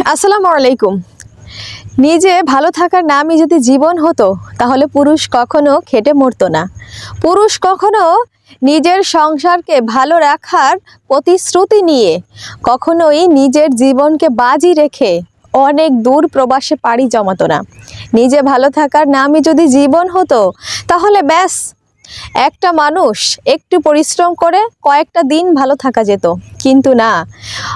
আসসালামু আলাইকুম। নিজে ভালো থাকার নামই যদি জীবন হতো, তাহলে পুরুষ কখনো খেটে মরতো না। পুরুষ কখনো নিজের সংসারকে ভালো রাখার প্রতিশ্রুতি নিয়ে, কখনোই নিজের জীবনকে বাজি রেখে অনেক দূর প্রবাসে পাড়ি জমাতো না। নিজে ভালো থাকার নামই যদি জীবন হতো, তাহলে ব্যাস একটা মানুষ একটু পরিশ্রম করে কয়েকটা দিন ভালো থাকা যেত। কিন্তু না,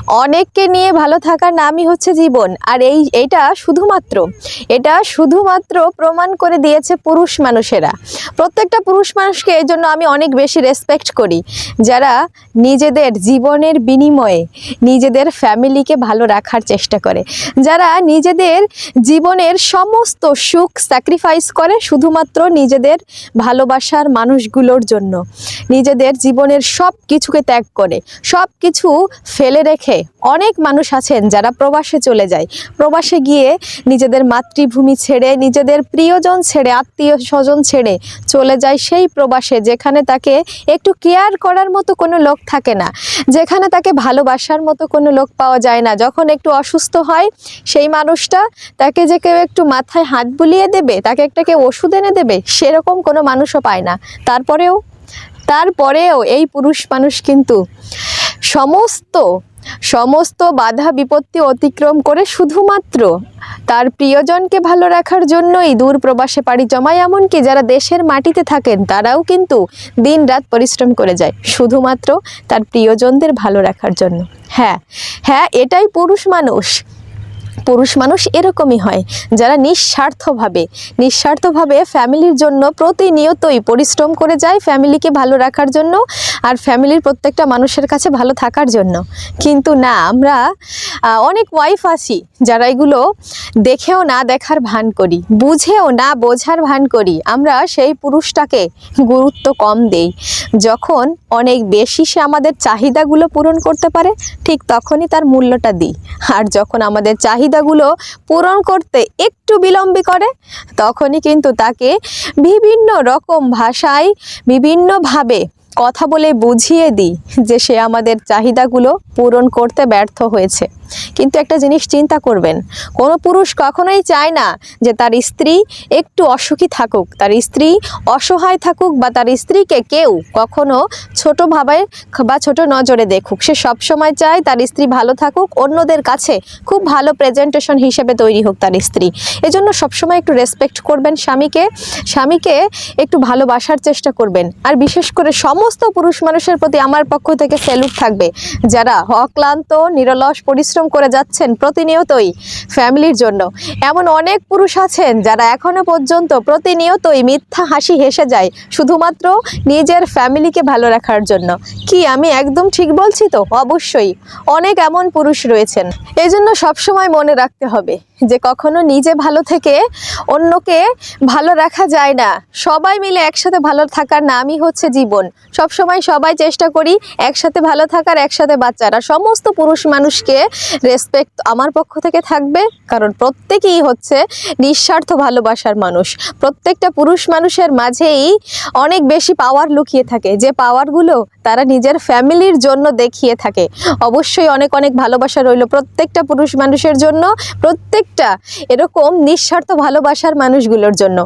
অনেককে নিয়ে ভালো থাকার নামই হচ্ছে জীবন। আর এই, এটা শুধুমাত্র এটা শুধুমাত্র প্রমাণ করে দিয়েছে পুরুষ মানুষেরা। প্রত্যেকটা পুরুষ মানুষকে এই জন্য আমি অনেক বেশি রেসপেক্ট করি। যারা নিজেদের জীবনের বিনিময়ে নিজেদের ফ্যামিলিকে ভালো রাখার চেষ্টা করে। যারা নিজেদের জীবনের সমস্ত সুখ স্যাক্রিফাইস করে, শুধুমাত্র নিজেদের ভালোবাসার মানুষগুলোর জন্য। নিজেদের জীবনের সব কিছুকে ত্যাগ করে সব কিছু ফেলে রেখে অনেক মানুষ আছেন যারা প্রবাসে চলে যায়। প্রবাসে গিয়ে নিজেদের মাতৃভূমি ছেড়ে, নিজেদের প্রিয়জন ছেড়ে আত্মীয় স্বজন ছেড়ে চলে যায় সেই প্রবাসে যেখানে তাকে একটু কেয়ার করার মতো কোনো লোক থাকে না। যেখানে তাকে ভালোবাসার মতো কোনো লোক পাওয়া যায় না। যখন একটু অসুস্থ হয়, সেই মানুষটা তাকে যে কেউ একটু মাথায় হাত বুলিয়ে দেবে, তাকে একটা কেউ ওষুধ এনে দেবে, সেরকম কোনো মানুষও পায় না। তারপরেও তারপরেও এই পুরুষ মানুষ কিন্তু সমস্ত সমস্ত বাধা বিপত্তি অতিক্রম করে শুধুমাত্র তার প্রিয়জনকে ভালো রাখার জন্যই দূর প্রবাসে পাড়ি জমায়। এমনকি যারা দেশের মাটিতে থাকেন, তারাও কিন্তু দিন রাত পরিশ্রম করে যায় শুধুমাত্র তার প্রিয়জনদের ভালো রাখার জন্য। হ্যাঁ হ্যাঁ এটাই পুরুষ মানুষ। পুরুষ মানুষ এরকমই হয়, যারা নিঃস্বার্থভাবে নিঃস্বার্থভাবে ফ্যামিলির জন্য প্রতিনিয়তই পরিশ্রম করে যায় ফ্যামিলিকে ভালো রাখার জন্য আর ফ্যামিলির প্রত্যেকটা মানুষের কাছে ভালো থাকার জন্য। কিন্তু না, আমরা অনেক ওয়াইফ আছি যারা এগুলো দেখেও না দেখার ভান করি, বুঝেও না বোঝার ভান করি। আমরা সেই পুরুষটাকে গুরুত্ব কম দেই। যখন অনেক বেশি সে আমাদের চাহিদাগুলো পূরণ করতে পারে, ঠিক তখনই তার মূল্যটা দিই। আর যখন আমাদের চাহিদাগুলো পূরণ করতে একটু বিলম্বী করে তখনই কিন্তু তাকে বিভিন্ন রকম ভাষায় বিভিন্নভাবে কথা বলে বুঝিয়ে দিই যে সে আমাদের চাহিদাগুলো পূরণ করতে ব্যর্থ হয়েছে। কিন্তু একটা জিনিস চিন্তা করবেন, কোনো পুরুষ কখনোই চায় না যে তার স্ত্রী একটু অসুখী থাকুক, তার স্ত্রী অসহায় থাকুক বা তার স্ত্রীকে কেউ কখনো ছোট ভাবে বা ছোট নজরে দেখুক। সে সবসময় চায় তার স্ত্রী ভালো থাকুক, অন্যদের কাছে খুব ভালো প্রেজেন্টেশন হিসেবে তৈরি হোক তার স্ত্রী। এজন্য সবসময় একটু রেসপেক্ট করবেন স্বামীকে স্বামীকে একটু ভালোবাসার চেষ্টা করবেন। আর বিশেষ করে সমস্ত পুরুষ মানুষের প্রতি আমার পক্ষ থেকে স্যালুট থাকবে। যারা অক্লান্ত, নিরলস পরিশ্রম করে যাচ্ছেন প্রতিনিয়তই ফ্যামিলির জন্য। এমন অনেক পুরুষ আছেন যারা এখনও পর্যন্ত প্রতিনিয়তই মিথ্যা হাসি হেসে যায়, শুধুমাত্র নিজের ফ্যামিলিকে ভালো রাখার জন্য। কি আমি একদম ঠিক বলছি তো? অবশ্যই। অনেক এমন পুরুষ রয়েছেন। এই জন্য সবসময় মনে রাখতে হবে যে কখনো নিজে ভালো থেকে অন্যকে ভালো রাখা যায় না। সবাই মিলে একসাথে ভালো থাকার নামই হচ্ছে জীবন। সবসময় সবাই চেষ্টা করি একসাথে ভালো থাকার, একসাথে বাচ্চারা সমস্ত পুরুষ মানুষকে রেসপেক্ট আমার পক্ষ থেকে থাকবে, কারণ প্রত্যেকেই হচ্ছে নিঃস্বার্থ ভালোবাসার মানুষ। প্রত্যেকটা পুরুষ মানুষের মাঝেই অনেক বেশি পাওয়ার লুকিয়ে থাকে। যে পাওয়ারগুলো তারা নিজের ফ্যামিলির জন্য দেখিয়ে থাকে। অবশ্যই অনেক অনেক ভালোবাসা রইল প্রত্যেকটা পুরুষ মানুষের জন্য, প্রত্যেকটা এরকম নিঃস্বার্থ ভালোবাসার মানুষগুলোর জন্য।